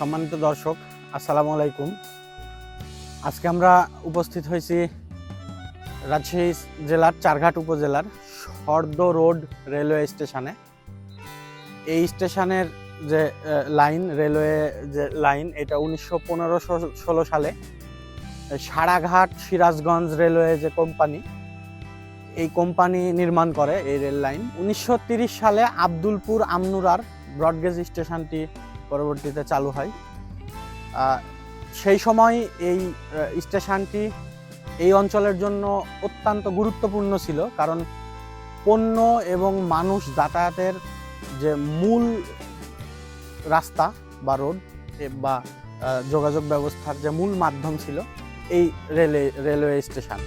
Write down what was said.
সম্মানিত দর্শক, আসসালামু আলাইকুম। আজকে আমরা উপস্থিত হয়েছি রাজশাহী জেলার চারঘাট উপজেলার সর্দ রোড রেলওয়ে স্টেশনে। এই স্টেশনের যে লাইন, রেলওয়ে যে লাইন, এটা উনিশশো পনেরো ষোলো সালে সারাঘাট সিরাজগঞ্জ রেলওয়ে যে কোম্পানি, এই কোম্পানি নির্মাণ করে এই রেল লাইন। উনিশশো সালে আব্দুলপুর আমনুরার ব্রডগেজ স্টেশনটি পরবর্তীতে চালু হয়। সেই সময় এই স্টেশনটি এই অঞ্চলের জন্য অত্যন্ত গুরুত্বপূর্ণ ছিল। কারণ পণ্য এবং মানুষ যাতায়াতের যে মূল রাস্তা বা রোড বা যোগাযোগ ব্যবস্থার যে মূল মাধ্যম ছিল, এই রেলে, রেলওয়ে স্টেশন।